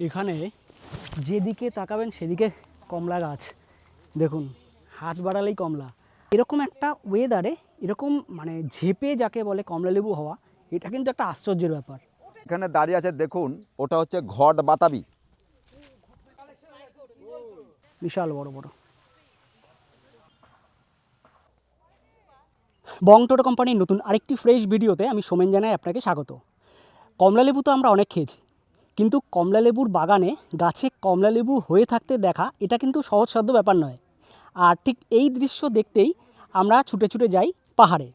এখানে যেদিকে তাকাবেন সেদিকে কমলা গাছ। দেখুন হাত বাড়ালেই কমলা। এরকম একটা ওয়েদারে এরকম মানে ঝেপে যাকে বলে কমলা লেবু হওয়া এটা কিন্তু একটা আশ্চর্যের ব্যাপার। এখানে দাঁড়িয়ে আছে দেখুন ওটা হচ্ছে ঘট বাতাবি। বিশাল বড় বড়। বং টোটো কোম্পানির নতুন আরেকটি ফ্রেশ ভিডিওতে আমি সোমেন জানাই আপনাকে স্বাগত। কমলালেবু তো আমরা অনেক খেয়েছি। কিন্তু কমলালেবুর বাগানে গাছে কমলালেবু হয়ে থাকতে দেখা, এটা কিন্তু সহজসাধ্য ব্যাপার নয়। আর ঠিক এই দৃশ্য দেখতেই আমরা ছুটে ছুটে যাই পাহাড়ে।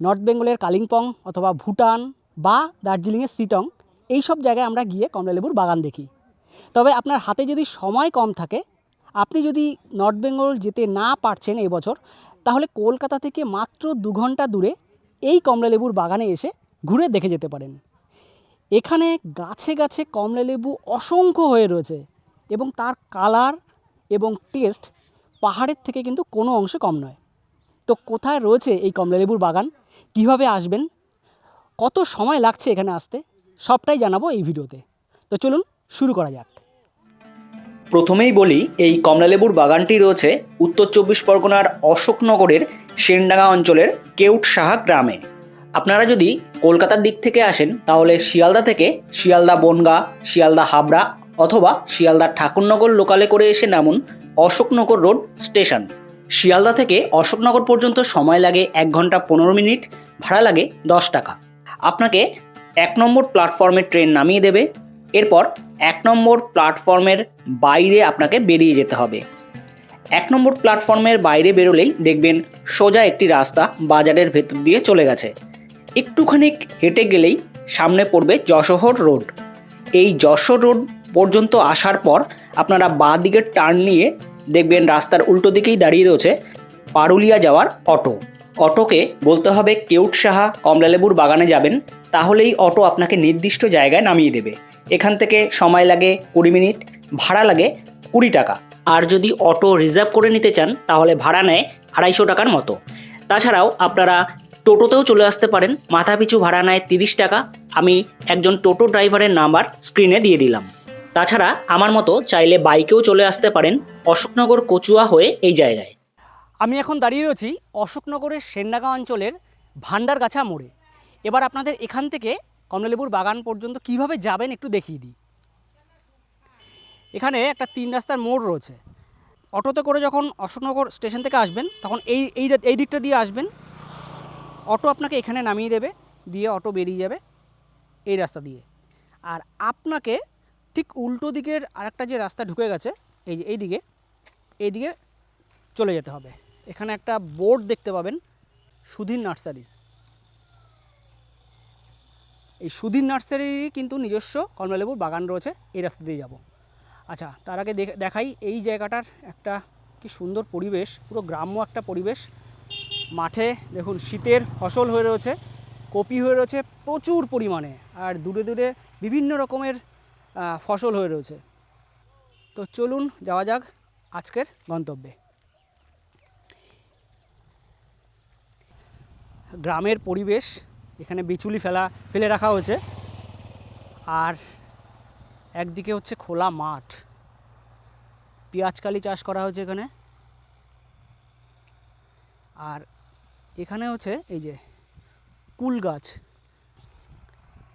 নর্থ বেঙ্গলের কালিম্পং অথবা ভুটান বা দার্জিলিংয়ের সিটং এই সব জায়গায় আমরা গিয়ে কমলালেবুর বাগান দেখি। তবে আপনার হাতে যদি সময় কম থাকে, আপনি যদি নর্থ বেঙ্গল যেতে না পারছেন এই বছর, তাহলে কলকাতা থেকে মাত্র দু ঘণ্টা দূরে এই কমলালেবুর বাগানে এসে ঘুরে দেখে যেতে পারেন। এখানে গাছে গাছে কমলালেবু অসংখ্য হয়ে রয়েছে এবং তার কালার এবং টেস্ট পাহাড়ের থেকে কিন্তু কোনো অংশে কম নয়। তো কোথায় রয়েছে এই কমলালেবুর বাগান? কীভাবে আসবেন? কত সময় লাগছে এখানে আসতে? সবটাই জানাব এই ভিডিওতে। তো চলুন শুরু করা যাক। প্রথমেই বলি, এই কমলালেবুর বাগানটি রয়েছে উত্তর চব্বিশ পরগনার অশোকনগরের সেনডাঙ্গা অঞ্চলের কেউট সাহা গ্রামে। আপনারা যদি কলকাতার দিক থেকে আসেন, তাহলে শিয়ালদা থেকে শিয়ালদা বনগা, শিয়ালদা হাবড়া অথবা শিয়ালদা ঠাকুরনগর লোকালে করে এসে নামুন অশোকনগর রোড স্টেশন। শিয়ালদা থেকে অশোকনগর পর্যন্ত সময় লাগে এক ঘণ্টা পনেরো মিনিট, ভাড়া লাগে দশ টাকা। আপনাকে এক নম্বর প্ল্যাটফর্মে ট্রেন নামিয়ে দেবে, এরপর এক নম্বর প্ল্যাটফর্মের বাইরে আপনাকে বেরিয়ে যেতে হবে। এক নম্বর প্ল্যাটফর্মের বাইরে বেরোলেই দেখবেন সোজা একটি রাস্তা বাজারের ভেতর দিয়ে চলে গেছে। একটুখানি হেঁটে গেলেই সামনে পড়বে যশোহর রোড। এই যশোর রোড পর্যন্ত আসার পর আপনারা বাঁ দিকের টার্ন নিয়ে দেখবেন রাস্তার উল্টো দিকেই দাঁড়িয়ে রয়েছে পারুলিয়া যাওয়ার অটো। অটোকে বলতে হবে কেউট সাহা, কমলালেবুর বাগানে যাবেন, তাহলেই অটো আপনাকে নির্দিষ্ট জায়গায় নামিয়ে দেবে। এখান থেকে সময় লাগে কুড়ি মিনিট, ভাড়া লাগে কুড়ি টাকা। আর যদি অটো রিজার্ভ করে নিতে চান, তাহলে ভাড়া নেয় আড়াইশো টাকার মতো। তাছাড়াও আপনারা টোটোতেও চলে আসতে পারেন। মাথাপিছু ভাড়া নেয় তিরিশ টাকা। আমি একজন টোটো ড্রাইভারের নাম্বার স্ক্রিনে দিয়ে দিলাম। তাছাড়া আমার মতো চাইলে বাইকেও চলে আসতে পারেন অশোকনগর কচুয়া হয়ে এই জায়গায়। আমি এখন দাঁড়িয়ে রয়েছি অশোকনগরের সেন্ডাগা অঞ্চলের ভান্ডারগাছা মোড়ে। এবার আপনাদের এখান থেকে কমলালেবুর বাগান পর্যন্ত কীভাবে যাবেন একটু দেখিয়ে দিই। এখানে একটা তিন রাস্তার মোড় রয়েছে। অটোতে করে যখন অশোকনগর স্টেশন থেকে আসবেন, তখন এই এই দিকটা দিয়ে আসবেন। অটো আপনাকে এখানে নামিয়ে দেবে, দিয়ে অটো বেরিয়ে যাবে এই রাস্তা দিয়ে। আর আপনাকে ঠিক উল্টো দিকের আরেকটা যে রাস্তা ঢুকে গেছে, এই যে এই দিকে এই দিকে চলে যেতে হবে। এখানে একটা বোর্ড দেখতে পাবেন, সুধীর নার্সারি। এই সুধীর নার্সারিরই কিন্তু নিজস্ব কমলালেবুর বাগান রয়েছে, এই রাস্তা দিয়ে যাব। আচ্ছা তার আগে দেখ- দেখাই এই জায়গাটার একটা কি সুন্দর পরিবেশ, পুরো গ্রাম্য একটা পরিবেশ। মাঠে দেখুন শীতের ফসল হয়ে রয়েছে, কপি হয়ে রয়েছে প্রচুর পরিমাণে, আর দূরে দূরে বিভিন্ন রকমের ফসল হয়ে রয়েছে। তো চলুন যাওয়া যাক আজকের গন্তব্যে। গ্রামের পরিবেশ, এখানে বিচুলি ফেলা, ফেলে রাখা হয়েছে। আর একদিকে হচ্ছে খোলা মাঠ। পেঁয়াজকালি চাষ করা হয়েছে এখানে। আর এখানে হচ্ছে এই যে কুল গাছ।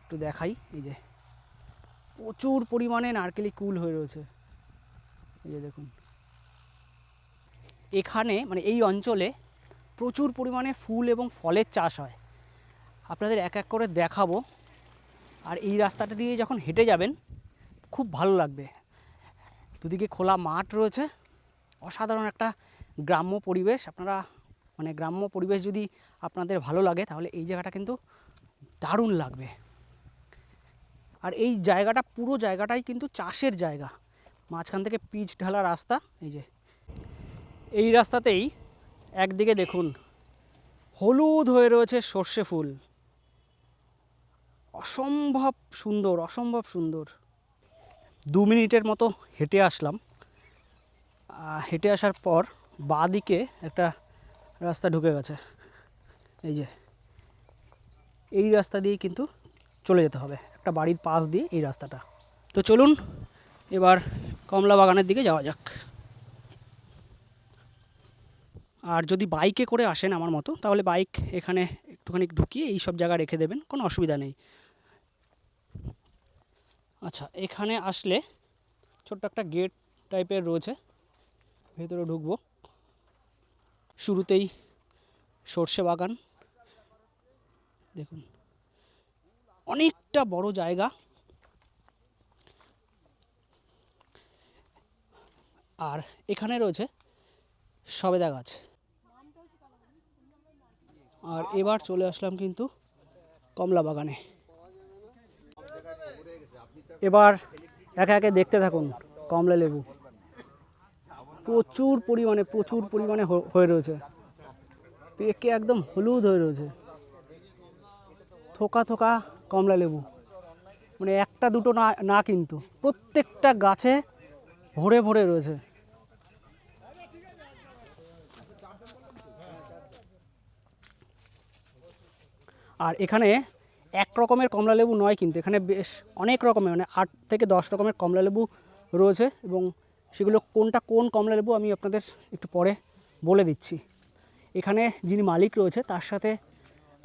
একটু দেখাই, এই যে প্রচুর পরিমাণে নারকেলি কুল হয়ে রয়েছে। এই যে দেখুন। এখানে মানে এই অঞ্চলে প্রচুর পরিমাণে ফুল এবং ফলের চাষ হয়। আপনাদের এক এক করে দেখাবো। আর এই রাস্তাটা দিয়ে যখন হেঁটে যাবেন, খুব ভালো লাগবে। দুদিকে খোলা মাঠ রয়েছে। অসাধারণ একটা গ্রাম্য পরিবেশ। আপনারা মানে গ্রাম্য পরিবেশ যদি আপনাদের ভালো লাগে, তাহলে এই জায়গাটা কিন্তু দারুণ লাগবে। আর এই জায়গাটা, পুরো জায়গাটাই কিন্তু চাষের জায়গা। মাঝখান থেকে পিচ ঢালা রাস্তা, এই যে। এই রাস্তাতেই একদিকে দেখুন, হলুদ হয়ে রয়েছে সর্ষে ফুল। অসম্ভব সুন্দর অসম্ভব সুন্দর। দু মিনিটের মতো হেঁটে আসলাম। হেঁটে আসার পর বাঁ দিকে একটা রাস্তা ঢুকে গেছে। এই যে, এই রাস্তা দিয়ে কিন্তু চলে যেতে হবে। একটা বাড়ির পাশ দিয়ে এই রাস্তাটা। তো চলুন, এবার কমলা বাগানের দিকে যাওয়া যাক। আর যদি বাইকে করে আসেন আমার মতো, তাহলে বাইক এখানে একটুখানি ঢুকিয়ে এই সব জায়গা রেখে দেবেন, কোনো অসুবিধা নেই। আচ্ছা এখানে আসলে ছোট্ট একটা গেট টাইপের রয়েছে। ভেতরে ঢুকবো। শুরুতেই সর্ষে বাগান। দেখুন, অনেকটা বড় জায়গা। আর এখানে রয়েছে সবেদা গাছ। আর এবার চলে আসলাম কিন্তু কমলা বাগানে। এবার একে একে দেখতে থাকুন কমলা লেবু। প্রচুর পরিমাণে প্রচুর পরিমাণে হয়ে রয়েছে। পেকে একদম হলুদ হয়ে রয়েছে। থোকা থোকা কমলা লেবু। মানে একটা দুটো না না কিন্তু, প্রত্যেকটা গাছে ভরে ভরে রয়েছে। আর এখানে এক রকমের কমলা লেবু নয় কিন্তু, এখানে বেশ অনেক রকমের মানে আট থেকে দশ রকমের কমলা লেবু রয়েছে এবং সেগুলো কোনটা কোন কমলা লেবু আমি আপনাদের একটু পরে বলে দিচ্ছি। এখানে যিনি মালিক রয়েছে, তার সাথে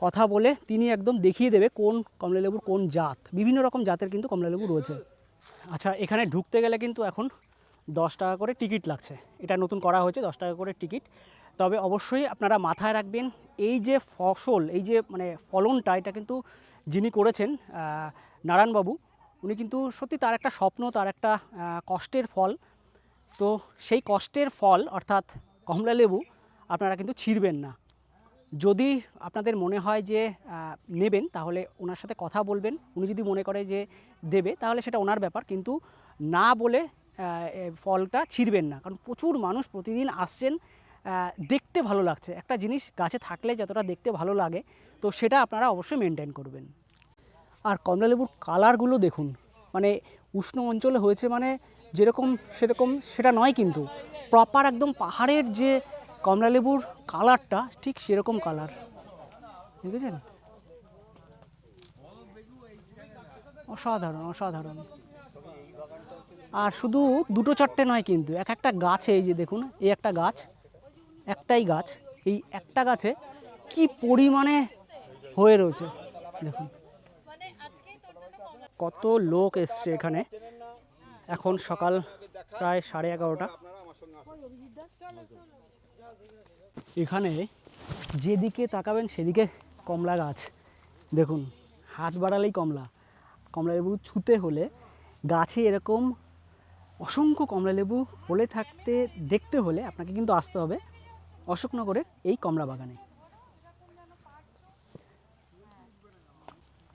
কথা বলে তিনি একদম দেখিয়ে দেবে কোন কমলা লেবুর কোন জাত। বিভিন্ন রকম জাতের কিন্তু কমলা লেবু রয়েছে। আচ্ছা এখানে ঢুকতে গেলে কিন্তু এখন দশ টাকা করে টিকিট লাগছে। এটা নতুন করা হয়েছে, দশ টাকা করে টিকিট। তবে অবশ্যই আপনারা মাথায় রাখবেন, এই যে ফসল, এই যে মানে ফলনটা, এটা কিন্তু যিনি করেছেন নারায়ণবাবু, উনি কিন্তু সত্যি তার একটা স্বপ্ন, তার একটা কষ্টের ফল। তো সেই কষ্টের ফল, অর্থাৎ কমলা লেবু, আপনারা কিন্তু ছিঁড়বেন না। যদি আপনাদের মনে হয় যে নেবেন, তাহলে ওনার সাথে কথা বলবেন। উনি যদি মনে করে যে, দেবে, তাহলে সেটা ওনার ব্যাপার। কিন্তু না বলে ফলটা ছিঁড়বেন না। কারণ প্রচুর মানুষ প্রতিদিন আসছেন দেখতে ভালো লাগছে। একটা জিনিস গাছে থাকলে যতটা দেখতে ভালো লাগে, তো সেটা আপনারা অবশ্যই মেনটেন করবেন। আর কমলালেবুর কালারগুলো দেখুন। মানে উষ্ণ অঞ্চলে হয়েছে মানে যেরকম সেরকম সেটা নয় কিন্তু। প্রপার একদম পাহাড়ের যে কমলালেবুর কালারটা ঠিক সেরকম কালার দেখেছেন? অসাধারণ অসাধারণ। আর শুধু দুটো চারটে নয় কিন্তু এক একটা গাছে এই যে দেখুন এই একটা গাছ একটাই গাছ এই একটা গাছে কি পরিমাণে হয়ে রয়েছে। দেখুন। কত লোক এসছে এখানে। এখন সকাল প্রায় সাড়ে এগারোটা। এখানে যেদিকে তাকাবেন সেদিকে কমলা গাছ। দেখুন, হাত বাড়ালেই কমলা। কমলা লেবু ছুতে হলে গাছে এরকম অসংখ্য কমলা লেবু হলে থাকতে, দেখতে হলে আপনাকে কিন্তু আসতে হবে অশোকনগরের এই কমলা বাগানে।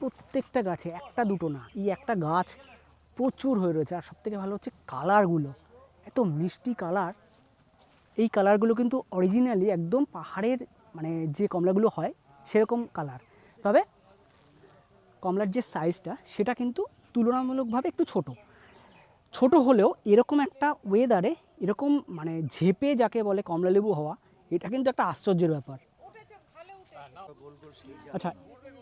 প্রত্যেকটা গাছে, একটা দুটো না, এই একটা গাছ প্রচুর হয়ে রয়েছে। আর সবথেকে ভালো হচ্ছে কালারগুলো। এত মিষ্টি কালার। এই কালারগুলো কিন্তু অরিজিনালি একদম পাহাড়ের মানে যে কমলাগুলো হয় সেরকম কালার। তবে কমলার যে সাইজটা সেটা কিন্তু তুলনামূলকভাবে একটু ছোট। ছোট হলেও এরকম একটা ওয়েদারে এরকম মানে ঝেপে যাকে বলে কমলালেবু হওয়া এটা কিন্তু একটা আশ্চর্যের ব্যাপার। আচ্ছা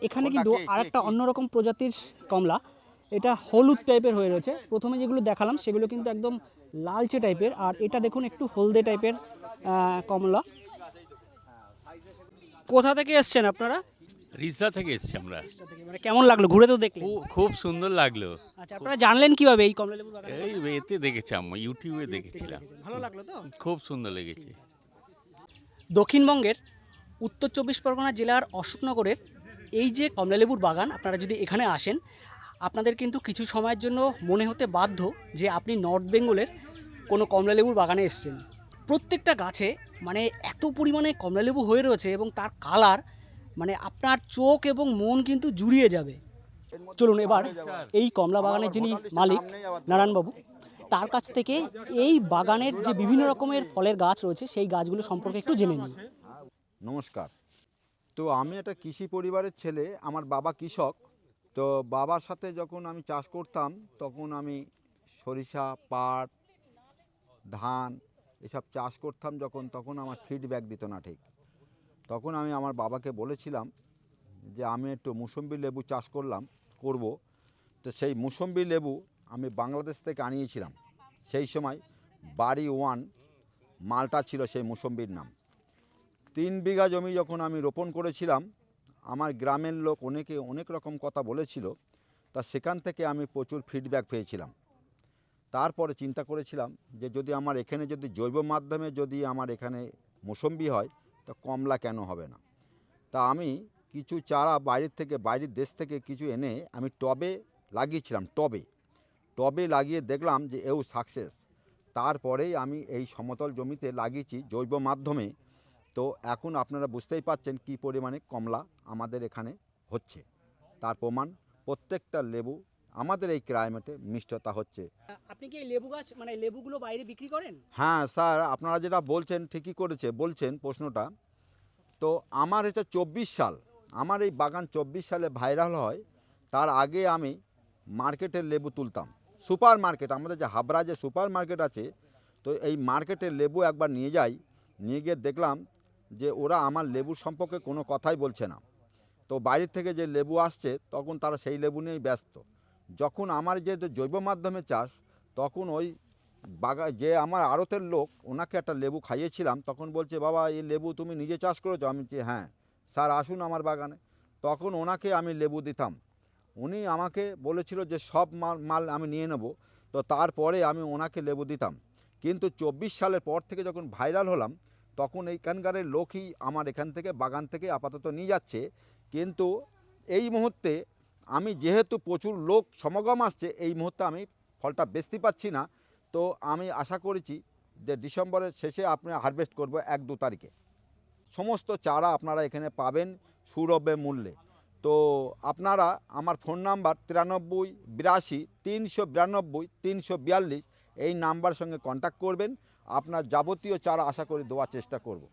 এখানে কিন্তু আরেকটা কি? অন্যরকম প্রজাতির কমলা। এটা হলুদ টাইপের হয়ে রয়েছে। প্রথমে যেগুলো দেখালাম সেগুলো কিন্তু একদম লালচে টাইপের আর এটা দেখুন একটু হলদে টাইপের কমলা। কোথা থেকে এসছেন আপনারা? রিসরা থেকে এসেছি আমরা। মানে কেমন লাগল? ঘুরে তো দেখলেন। খুব সুন্দর লাগল। আচ্ছা আপনারা জানলেন কীভাবে এই কমলা লেবুর বাগান এই এতে দেখেছিলাম ইউটিউবে দেখেছিলাম। ভালো লাগল তো? খুব সুন্দর লেগেছে। দক্ষিণবঙ্গের উত্তর চব্বিশ পরগনা জেলার অশোকনগরের এই যে কমলালেবুর বাগান আপনারা যদি এখানে আসেন আপনাদের কিন্তু কিছু সময়ের জন্য মনে হতে বাধ্য যে আপনি নর্থ বেঙ্গলের কোনো কমলালেবুর বাগানে এসেছেন। প্রত্যেকটা গাছে মানে এত পরিমাণে কমলালেবু হয়ে রয়েছে এবং তার কালার মানে আপনার চোখ এবং মন কিন্তু জুড়িয়ে যাবে। চলুন এবার এই কমলা বাগানের যিনি মালিক, নারায়ণবাবু, তার কাছ থেকে এই বাগানের যে বিভিন্ন রকমের ফলের গাছ রয়েছে, সেই গাছগুলো সম্পর্কে একটু জেনে নিই। নমস্কার। তো আমি একটা কৃষি পরিবারের ছেলে, আমার বাবা কৃষক। তো বাবার সাথে যখন আমি চাষ করতাম, তখন আমি সরিষা, পাট, ধান এসব চাষ করতাম যখন, তখন আমার ফিডব্যাক দিত না ঠিক। তখন আমি আমার বাবাকে বলেছিলাম যে, আমি একটু মুসম্বি লেবু চাষ করলাম, করব। তো সেই মুসম্বি লেবু আমি বাংলাদেশ থেকে আনিয়েছিলাম। সেই সময় বাড়ি ওয়ান মালটা ছিল সেই মুসম্বির নাম। তিন বিঘা জমি যখন আমি রোপণ করেছিলাম আমার গ্রামের লোক অনেকে অনেক রকম কথা বলেছিল, তা সেখান থেকে আমি প্রচুর ফিডব্যাক পেয়েছিলাম। তারপরে চিন্তা করেছিলাম যে যদি আমার এখানে যদি জৈব মাধ্যমে যদি আমার এখানে মোসম্বি হয়, তো কমলা কেন হবে না? তা আমি কিছু চারা বাইরের থেকে, বাইরের দেশ থেকে কিছু এনে আমি টবে লাগিয়েছিলাম, টবে। টবে লাগিয়ে দেখলাম যে এও সাকসেস তারপরেই আমি এই সমতল জমিতে লাগিয়েছি জৈব মাধ্যমে তো এখন আপনারা বুঝতেই পাচ্ছেন কি পরিমাণে কমলা আমাদের এখানে হচ্ছে। তার প্রমাণ প্রত্যেকটা লেবু আমাদের এই ক্লাইমেটে মিষ্টতা হচ্ছে। আপনি কি এই লেবু গাছ মানে লেবুগুলো বাইরে বিক্রি করেন? হ্যাঁ স্যার আপনারা যেটা বলছেন ঠিকই করেছে বলছেন প্রশ্নটা। তো আমার এটা চব্বিশ সাল আমার এই বাগান চব্বিশ সালে ভাইরাল হয় তার আগে আমি মার্কেটের লেবু তুলতাম। সুপার মার্কেট আমাদের যে হাবড়া যে সুপার মার্কেট আছে তো এই মার্কেটের লেবু একবার নিয়ে যাই নিয়ে গিয়ে দেখলাম যে ওরা আমার লেবুর সম্পর্কে কোনো কথাই বলছে না। তো বাইরের থেকে যে লেবু আসছে, তখন তারা সেই লেবু নিয়েই ব্যস্ত। যখন আমার যেহেতু জৈব মাধ্যমে চাষ, তখন ওই বাগা, যে আমার আড়তের লোক, ওনাকে একটা লেবু খাইয়েছিলাম, তখন বলছে, বাবা, এই লেবু তুমি নিজে চাষ করেছ? আমি যে হ্যাঁ স্যার, আসুন আমার বাগানে। তখন ওনাকে আমি লেবু দিতাম। উনি আমাকে বলেছিল যে, সব মাল মাল আমি নিয়ে নেব। তো তারপরে আমি ওনাকে লেবু দিতাম। কিন্তু চব্বিশ সালের পর থেকে যখন ভাইরাল হলাম তখন এইখানকারের লোকই আমার এখান থেকে বাগান থেকে আপাতত নিয়ে যাচ্ছে। কিন্তু এই মুহূর্তে আমি যেহেতু প্রচুর লোক সমাগম আসছে, এই মুহূর্তে আমি ফলটা বেচতে পাচ্ছি না। তো আমি আশা করেছি যে ডিসেম্বরের শেষে আপনি হারভেস্ট করব এক দু তারিখে। সমস্ত চারা আপনারা এখানে পাবেন সুলভে মূল্যে। তো আপনারা আমার ফোন নাম্বার তিরানব্বই বিরাশি তিনশো বিরানব্বই তিনশো বিয়াল্লিশ এই নাম্বার সঙ্গে কন্ট্যাক্ট করবেন। আপনার যাবতীয় চারা আশা করি দেওয়ার চেষ্টা করব।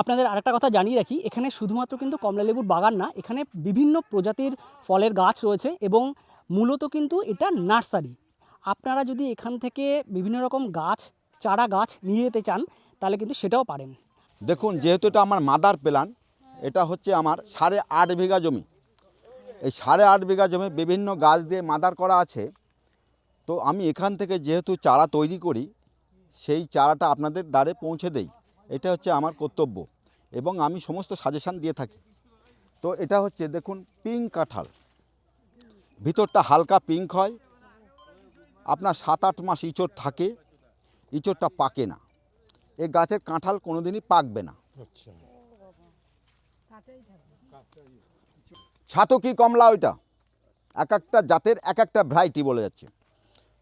আপনাদের আরেকটা কথা জানিয়ে রাখি এখানে শুধুমাত্র কিন্তু কমলালেবুর বাগান না এখানে বিভিন্ন প্রজাতির ফলের গাছ রয়েছে এবং মূলত কিন্তু এটা নার্সারি। আপনারা যদি এখান থেকে বিভিন্ন রকম গাছ চারা গাছ নিয়ে যেতে চান তাহলে কিন্তু সেটাও পারেন। দেখুন যেহেতু এটা আমার মাদার প্ল্যান এটা হচ্ছে আমার সাড়ে আট বিঘা জমি। এই সাড়ে আট বিঘা জমি বিভিন্ন গাছ দিয়ে মাদার করা আছে। তো আমি এখান থেকে যেহেতু চারা তৈরি করি সেই চারাটা আপনাদের দ্বারে পৌঁছে দেই। এটা হচ্ছে আমার কর্তব্য এবং আমি সমস্ত সাজেশান দিয়ে থাকি। তো এটা হচ্ছে দেখুন পিঙ্ক কাঁঠাল। ভিতরটা হালকা পিঙ্ক হয়। আপনার সাত আট মাস ইঁচড় থাকে। ইঁচড়টা পাকে না। এ গাছের কাঁঠাল কোনোদিনই পাকবে না। ছাতকি কমলা ওইটা? এক একটা জাতের এক একটা ভ্যারাইটি বলে যাচ্ছে।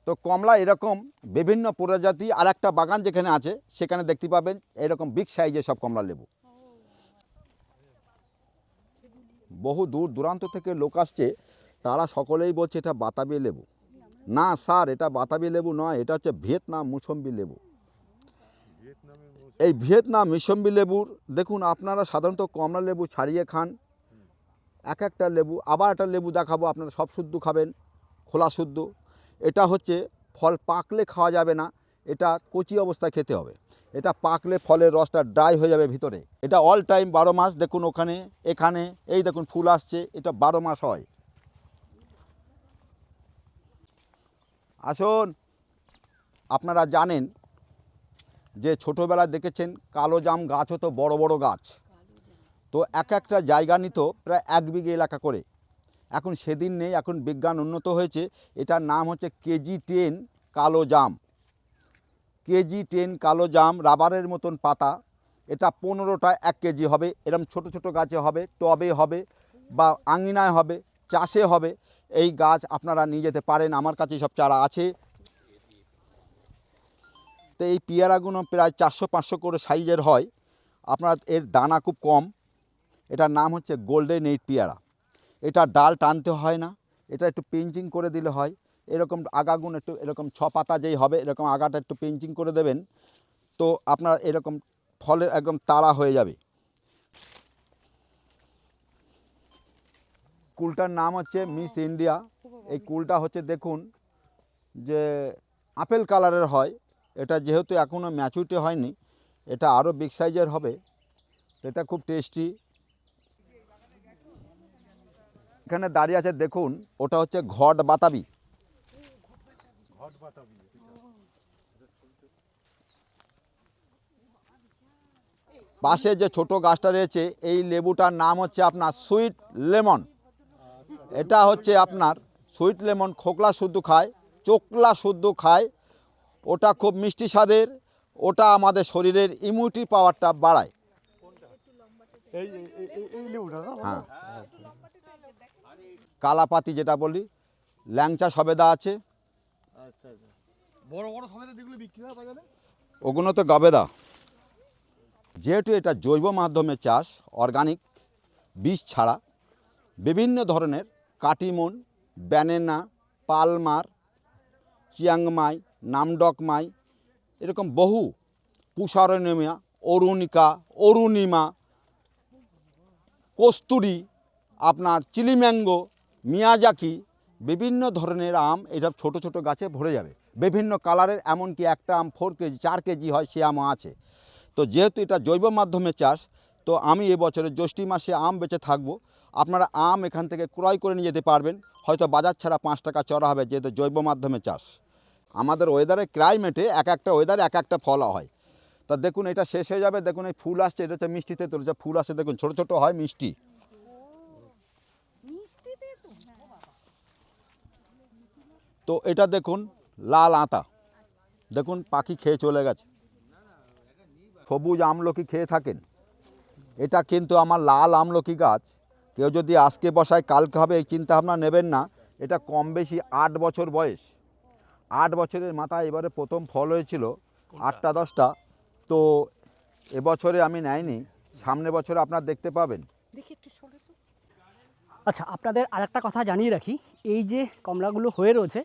তো কমলা এরকম বিভিন্ন প্রজাতি আর একটা বাগান যেখানে আছে, সেখানে দেখতে পাবেন এরকম বিগ সাইজের সব কমলা লেবু। বহু দূর দূরান্ত থেকে লোক আসছে, তারা সকলেই বলছে এটা বাতাবি লেবু। না স্যার, এটা বাতাবি লেবু নয়, এটা হচ্ছে ভিয়েতনাম মুসম্বি লেবু। এই ভিয়েতনাম মিসম্বি লেবুর, দেখুন আপনারা সাধারণত কমলা লেবু ছাড়িয়ে খান। এক একটা লেবু, আবার একটা লেবু দেখাবো, আপনারা সব শুদ্ধ খাবেন, খোলা শুদ্ধ। এটা হচ্ছে ফল পাকলে খাওয়া যাবে না, এটা কচি অবস্থায় খেতে হবে। এটা পাকলে ফলের রসটা ড্রাই হয়ে যাবে ভিতরে। এটা অল টাইম বারো মাস, দেখুন ওখানে, এখানে, এই দেখুন ফুল আসছে, এটা বারো মাস হয়। আসুন, আপনারা জানেন যে ছোটোবেলায় দেখেছেন কালো জাম গাছ হতো বড় বড় গাছ। তো এক একটা জায়গা নিত প্রায় এক বিঘে এলাকা করে। এখন সেদিন নেই, এখন বিজ্ঞান উন্নত হয়েছে। এটার নাম হচ্ছে কেজি টেন কালো জাম। কেজি টেন কালো জাম রাবারের মতন পাতা। এটা পনেরোটা এক কেজি হবে। এরম ছোট ছোট গাছে হবে, টবে হবে বা আঙিনায় হবে, চাষে হবে। এই গাছ আপনারা নিয়ে যেতে পারেন। আমার কাছে সব চারা আছে। তো এই পেয়ারাগুলো প্রায় চারশো পাঁচশো করে সাইজের হয়। আপনার এর দানা খুব কম। এটার নাম হচ্ছে গোল্ডেন এইট পেয়ারা। এটা ডাল টানতে হয় না, এটা একটু পিঞ্চিং করে দিলে হয়। এরকম আগাগুন একটু, এরকম ছ পাতা যেই হবে, এরকম আগাটা একটু পিঞ্চিং করে দেবেন। তো আপনার এরকম ফলে একদম তাড়া হয়ে যাবে। কুলটার নাম হচ্ছে মিস ইন্ডিয়া। এই কুলটা হচ্ছে দেখুন, যে আপেল কালারের হয়। এটা যেহেতু এখনও ম্যাচুরিটি হয়নি, এটা আরও বিগ সাইজের হবে। এটা খুব টেস্টি এখানে দাঁড়িয়ে আছে দেখুন ওটা হচ্ছে ঘট বাতাবি। পাশে যে ছোট গাছটা রয়েছে এই লেবুটার নাম হচ্ছে আপনার সুইট লেমন। এটা হচ্ছে আপনার সুইট লেমন খোকলা শুদ্ধ খায় চোকলা শুদ্ধ খায়। ওটা খুব মিষ্টি স্বাদের ওটা আমাদের শরীরের ইমিউনিটি পাওয়ারটা বাড়ায়। হ্যাঁ। কালাপাতি যেটা বলি ল্যাংচা সবেদা আছে। আচ্ছা আচ্ছা। বড় বড় সবেদা যেগুলো বিক্রি হয় বাজারে? ওগুলো তো গবেদা। যেহেতু এটা জৈব মাধ্যমে চাষ অর্গানিক বীজ ছাড়া বিভিন্ন ধরনের Katimon banana Palmer Chiang Mai Nam Dok Mai এরকম বহু পুষারণিমা অরুণিকা অরুণিমা কস্তুরি আপনার চিলি ম্যাঙ্গো মিয়াজাকি বিভিন্ন ধরনের আম এটা ছোট ছোট গাছে ভরে যাবে। বিভিন্ন কালারের, এমনকি একটা আম ফোর কেজি, চার কেজি হয়, সে আম আছে। তো যেহেতু এটা জৈব মাধ্যমে চাষ, তো আমি এবছরের জ্যৈষ্ঠী মাসে আম বেঁচে থাকব। আপনারা আম এখান থেকে ক্রয় করে নিয়ে যেতে পারবেন। হয়তো বাজার ছাড়া পাঁচ টাকা চড়া হবে যেহেতু জৈব মাধ্যমে চাষ। আমাদের ওয়েদারে ক্লাইমেটে এক একটা ওয়েদারে এক একটা ফল হয়। তা দেখুন, এটা শেষ হয়ে যাবে। দেখুন, এই ফুল আসছে এটা এটাতে মিষ্টিতে তুলেছে ফুল আসছে, দেখুন, ছোটো ছোটো হয়, মিষ্টি। তো এটা দেখুন, লাল আতা। দেখুন, পাখি খেয়ে চলে গেছে। সবুজ আমলকি খেয়ে থাকেন। এটা কিন্তু আমার লাল আমলকি গাছ। কেউ যদি আজকে বসায়, কালকে হবে, এই চিন্তা ভাবনা নেবেন না। এটা কম বেশি আট বছর বয়স। আট বছরের মাথায় এবারে প্রথম ফল হয়েছিল আটটা, দশটা। তো এবছরে আমি নেয়নি। সামনে বছরে আপনার দেখতে পাবেন। আচ্ছা আপনাদের আরেকটা কথা জানিয়ে রাখি। এই যে কমলাগুলো হয়ে রয়েছে,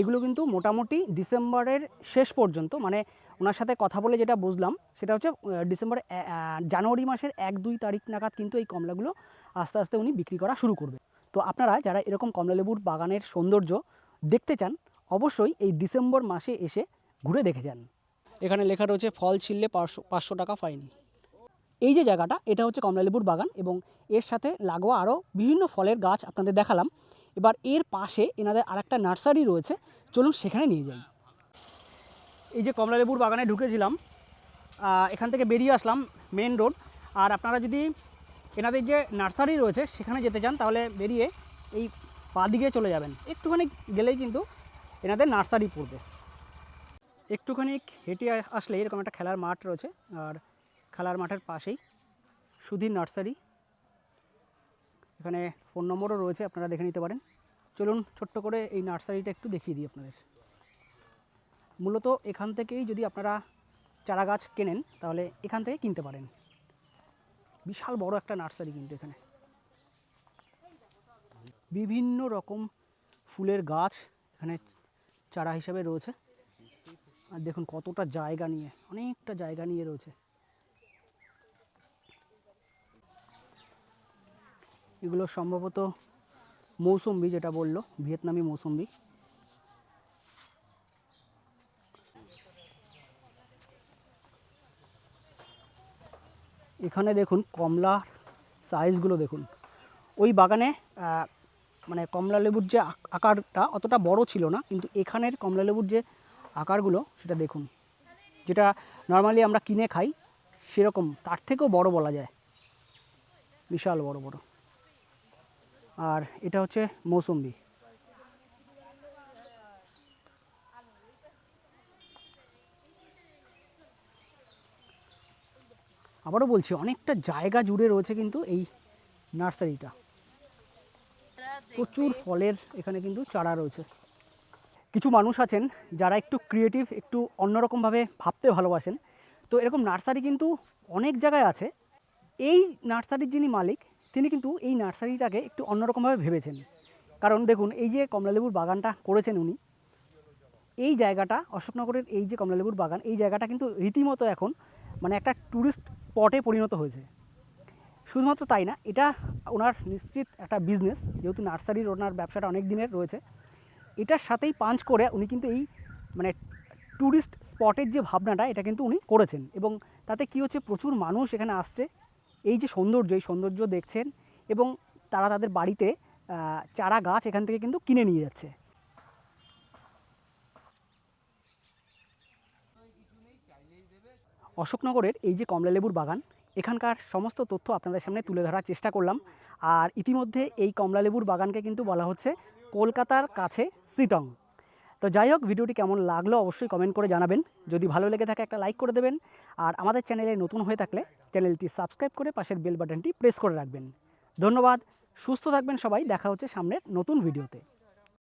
এগুলো কিন্তু মোটামুটি ডিসেম্বরের শেষ পর্যন্ত মানে ওনার সাথে কথা বলে যেটা বুঝলাম, সেটা হচ্ছে ডিসেম্বর জানুয়ারি মাসের এক দুই তারিখ নাগাদ কিন্তু এই কমলাগুলো আস্তে আস্তে উনি বিক্রি করা শুরু করবে। তো আপনারা যারা এরকম কমলালেবুর বাগানের সৌন্দর্য দেখতে চান, অবশ্যই এই ডিসেম্বর মাসে এসে ঘুরে দেখে যান। এখানে লেখা রয়েছে, ফল ছিললে পাঁচশো টাকা ফাইন। এই যে জায়গাটা, এটা হচ্ছে কমলালেবুর বাগান এবং এর সাথে লাগোয়া আরও বিভিন্ন ফলের গাছ আপনাদের দেখালাম। এবার এর পাশে এনাদের আরেকটা নার্সারি রয়েছে, চলুন সেখানে নিয়ে যাই। এই যে কমলালেবুর বাগানে ঢুকেছিলাম এখান থেকে বেরিয়ে আসলাম মেন রোড। আর আপনারা যদি এনাদের যে নার্সারি রয়েছে সেখানে যেতে চান, তাহলে বেরিয়ে এই পা দিকে চলে যাবেন। একটুখানি গেলেই কিন্তু এনাদের নার্সারি পড়বে। একটুখানি হেঁটে আসলে এরকম একটা খেলার মাঠ রয়েছে, আর খেলার মাঠের পাশেই, সুধীর নার্সারি। এখানে ফোন নম্বরও রয়েছে, আপনারা দেখে নিতে পারেন। চলুন ছোট্ট করে এই নার্সারিটা একটু দেখিয়ে দিই আপনাদের। মূলত এখান থেকেই যদি আপনারা চারা গাছ কেনেন, তাহলে এখান থেকে কিনতে পারেন। বিশাল বড় একটা নার্সারি কিন্তু এখানে। বিভিন্ন রকম ফুলের গাছ এখানে চারা হিসাবে রয়েছে। আর দেখুন কতটা জায়গা নিয়ে, অনেকটা জায়গা নিয়ে রয়েছে। এগুলো সম্ভবত মৌসুম্বি যেটা বলল, ভিয়েতনামি মৌসুম্বি। এখানে দেখুন কমলার সাইজগুলো দেখুন। ওই বাগানে মানে কমলা লেবুর যে আকারটা অতটা বড় ছিল না, কিন্তু এখানের কমলা লেবুর যে আকারগুলো, সেটা দেখুন। যেটা নর্মালি আমরা কিনে খাই, সেরকম, তার থেকেও বড় বলা যায়। বিশাল বড় বড়। আর এটা হচ্ছে মৌসুম্বি। আবারও বলছি, অনেকটা জায়গা জুড়ে রয়েছে কিন্তু এই নার্সারিটা। প্রচুর ফলের এখানে কিন্তু চারা রয়েছে। কিছু মানুষ আছেন যারা একটু ক্রিয়েটিভ একটু অন্যরকমভাবে ভাবতে ভালোবাসেন। তো এরকম নার্সারি কিন্তু অনেক জায়গায় আছে। এই নার্সারির যিনি মালিক তিনি কিন্তু এই নার্সারিটাকে একটু অন্যরকমভাবে ভেবেছেন। কারণ দেখুন, এই যে কমলালেবুর বাগানটা করেছেন উনি, এই জায়গাটা, অশোকনগরের এই যে কমলালেবুর বাগান, এই জায়গাটা কিন্তু রীতিমতো এখন মানে একটা ট্যুরিস্ট স্পটে পরিণত হয়েছে। শুধুমাত্র তাই না, এটা ওনার নিশ্চিত একটা বিজনেস যেহেতু নার্সারির ওনার ব্যবসাটা অনেক দিনের রয়েছে। এটার সাথেই পাঞ্চ করে উনি কিন্তু এই মানে ট্যুরিস্ট স্পটের যে ভাবনাটা, এটা কিন্তু উনি করেছেন। এবং তাতে কি হচ্ছে, প্রচুর মানুষ এখানে আসছে। এই যে সৌন্দর্য, এই সৌন্দর্য দেখছেন এবং তারা তাদের বাড়িতে চারা গাছ এখান থেকে কিন্তু কিনে নিয়ে যাচ্ছে। অশোকনগরের এই যে কমলালেবুর বাগান, এখানকার সমস্ত তথ্য আপনাদের সামনে তুলে ধরার চেষ্টা করলাম। আর ইতিমধ্যে এই কমলালেবুর বাগানকে কিন্তু বলা হচ্ছে কলকাতার কাছে সিটং। তো যাই হোক, ভিডিওটি কেমন লাগল অবশ্যই কমেন্ট করে জানাবেন। যদি ভালো লেগে থাকে, একটা লাইক করে দেবেন। আর আমাদের চ্যানেলে নতুন হয়ে থাকলে চ্যানেলটি সাবস্ক্রাইব করে পাশের বেল বাটনটি প্রেস করে রাখবেন। ধন্যবাদ, সুস্থ থাকবেন সবাই। দেখা হচ্ছে সামনের নতুন ভিডিওতে